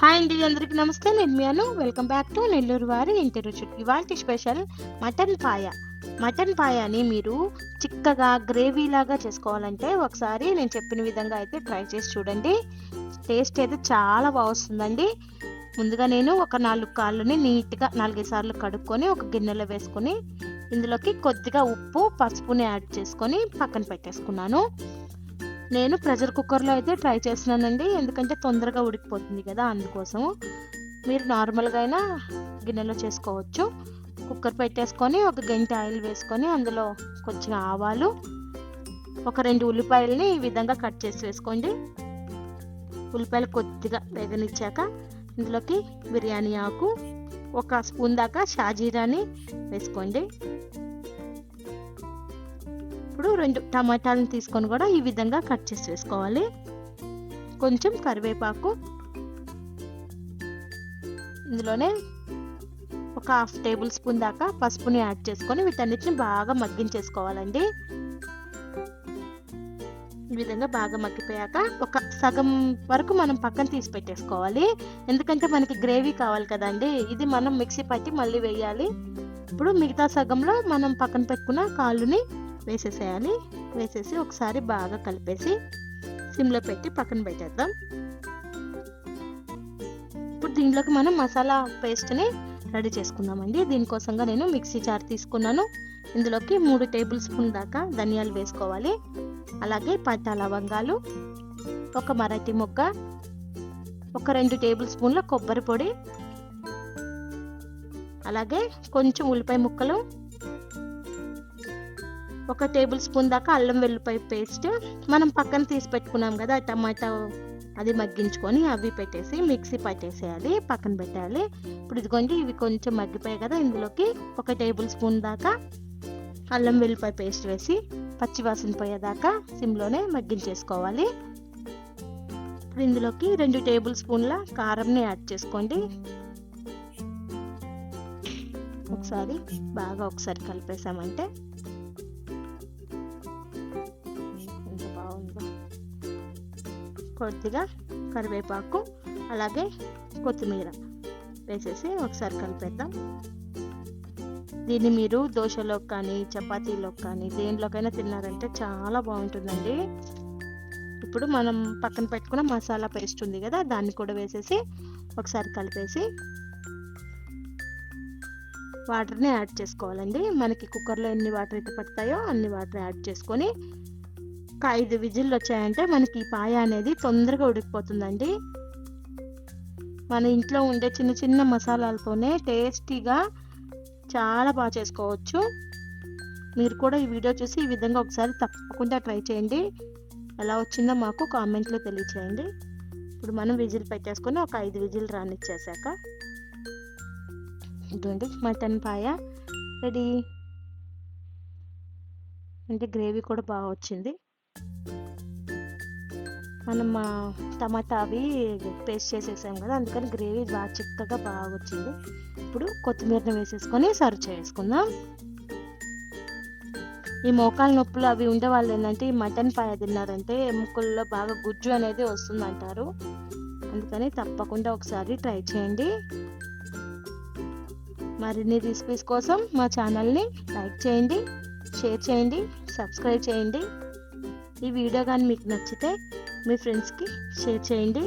Hi అండి అందరికీ నమస్తే. నేను మీ Anu welcome back to Nellore వారి ఇంటి రుచి ఇవాళ స్పెషల్ మటన్ పాయ. మటన్ పాయాని మీరు చిక్కగా గ్రేవీ లాగా చేసుకోవాలంటే ఒకసారి నేను చెప్పిన విధంగా అయితే ట్రై చేసి చూడండి. టేస్ట్ అయితే చాలా బాగుస్తుందండి ముందుగా నేను ఒక నాలుగు కాళ్ళని నీట్గా నాలుగైదు సార్లు కడుక్కొని ఒక గిన్నెలో వేసుకొని ఇందులోకి కొద్దిగా ఉప్పు పసుపుని యాడ్ చేసుకొని పక్కన పెట్టేసుకున్నాను. నేను ప్రెషర్ కుక్కర్లో అయితే ట్రై చేస్తున్నానండి. ఎందుకంటే తొందరగా ఉడికిపోతుంది కదా అందుకోసం మీరు నార్మల్గా అయినా గిన్నెలో చేసుకోవచ్చు. కుక్కర్ పెట్టేసుకొని ఒక గంట ఆయిల్ వేసుకొని అందులో కొంచెం ఆవాలు ఒక రెండు ఉల్లిపాయలని ఈ విధంగా కట్ చేసి వేసుకోండి. ఉల్లిపాయలు కొద్దిగా వేగనిచ్చాక ఇందులోకి బిర్యానీ ఆకు ఒక స్పూన్ దాకా షాజీరాని వేసుకోండి. ఇప్పుడు రెండు టమాటాలను తీసుకొని కూడా ఈ విధంగా కట్ చేసి వేసుకోవాలి. కొంచెం కరివేపాకు. ఇందులోనే ఒక హాఫ్ టేబుల్ స్పూన్ దాకా పసుపుని యాడ్ చేసుకొని వీటన్నిటిని బాగా మగ్గించేసుకోవాలండి. ఈ విధంగా బాగా మగ్గిపోయాక ఒక సగం వరకు మనం పక్కన తీసి పెట్టేసుకోవాలి. ఎందుకంటే మనకి గ్రేవీ కావాలి కదండి. ఇది మనం మిక్సీ పట్టి మళ్ళీ వేయాలి. ఇప్పుడు మిగతా సగంలో మనం పక్కన పెట్టుకున్న కాళ్ళుని వేసేసేయాలి. వేసేసి ఒకసారి బాగా కలిపేసి సిమ్లో పెట్టి పక్కన పెట్టేద్దాం. ఇప్పుడు దీంట్లోకి మనం మసాలా పేస్ట్ని రెడీ చేసుకుందామండి. దీనికోసంగా నేను మిక్సీ జార్ తీసుకున్నాను. ఇందులోకి మూడు టేబుల్ స్పూన్ దాకా ధనియాలు వేసుకోవాలి. అలాగే పట్ట లవంగాలు ఒక మరాఠీ మొగ్గ ఒక రెండు టేబుల్ స్పూన్ల కొబ్బరి పొడి అలాగే కొంచెం ఉల్లిపాయ ముక్కలు ఒక టేబుల్ స్పూన్ దాకా అల్లం వెల్లిపాయ పేస్ట్ మనం పక్కన తీసి పెట్టుకున్నాం కదా టమాటా అది మగ్గించుకొని అవి పెట్టేసి మిక్సీ పట్టేసేయాలి పక్కన పెట్టాలి. ఇప్పుడు ఇదిగోండి ఇవి కొంచెం మగ్గిపోయాయి కదా ఇందులోకి ఒక టేబుల్ స్పూన్ దాకా అల్లం వెల్లిపాయ పేస్ట్ వేసి పచ్చివాసన పోయేదాకా సిమ్లోనే మగ్గించేసుకోవాలి. ఇప్పుడు ఇందులోకి రెండు టేబుల్ స్పూన్ల కారంని యాడ్ చేసుకోండి. ఒకసారి బాగా ఒకసారి కలిపేసామంటే కొద్దిగా కరివేపాకు అలాగే కొత్తిమీర వేసేసి ఒకసారి కలిపేద్దాం. దీన్ని మీరు దోశలోకి కానీ చపాతీలోకి కానీ దేనిలోకైనా తిన్నారంటే చాలా బాగుంటుందండి. ఇప్పుడు మనం పక్కన పెట్టుకున్న మసాలా పేస్ట్ ఉంది కదా దాన్ని కూడా వేసేసి ఒకసారి కలిపేసి వాటర్ని యాడ్ చేసుకోవాలండి. మనకి కుక్కర్లో ఎన్ని వాటర్ అయితే పడతాయో అన్ని వాటర్ యాడ్ చేసుకొని ఒక ఐదు విజిల్లు వచ్చాయంటే మనకి ఈ పాయ అనేది తొందరగా ఉడికిపోతుందండి. మన ఇంట్లో ఉండే చిన్న చిన్న మసాలాలతోనే టేస్టీగా చాలా బాగా చేసుకోవచ్చు. మీరు కూడా ఈ వీడియో చూసి ఈ విధంగా ఒకసారి తప్పకుండా ట్రై చేయండి. ఎలా వచ్చిందో మాకు కామెంట్లో తెలియచేయండి. ఇప్పుడు మనం విజిల్ పెట్టేసుకొని ఒక ఐదు విజిల్ రానిచ్చేసాక ఇటువంటి మటన్ పాయ రెడీ. అంటే గ్రేవీ కూడా బాగా వచ్చింది. మనం టమాటా అవి పేస్ట్ చేసేసాం కదా అందుకని గ్రేవీ బాగా చిక్కగా బాగా వచ్చింది ఇప్పుడు కొత్తిమీరని వేసేసుకొని సర్వ్ చేసుకుందాం. ఈ మోకాల నొప్పులు అవి ఉండే వాళ్ళు ఏంటంటే ఈ మటన్ పాయ తిన్నారంటే ఎముకల్లో బాగా గుజ్జు అనేది వస్తుంది అంటారు అందుకని తప్పకుండా ఒకసారి ట్రై చేయండి. మరిన్ని రెసిపీస్ కోసం మా ఛానల్ని లైక్ చేయండి షేర్ చేయండి సబ్స్క్రైబ్ చేయండి. ఈ వీడియో కానీ మీకు నచ్చితే మీ ఫ్రెండ్స్కి షేర్ చేయండి.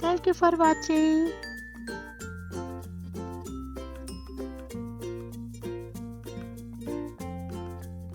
Thank you for watching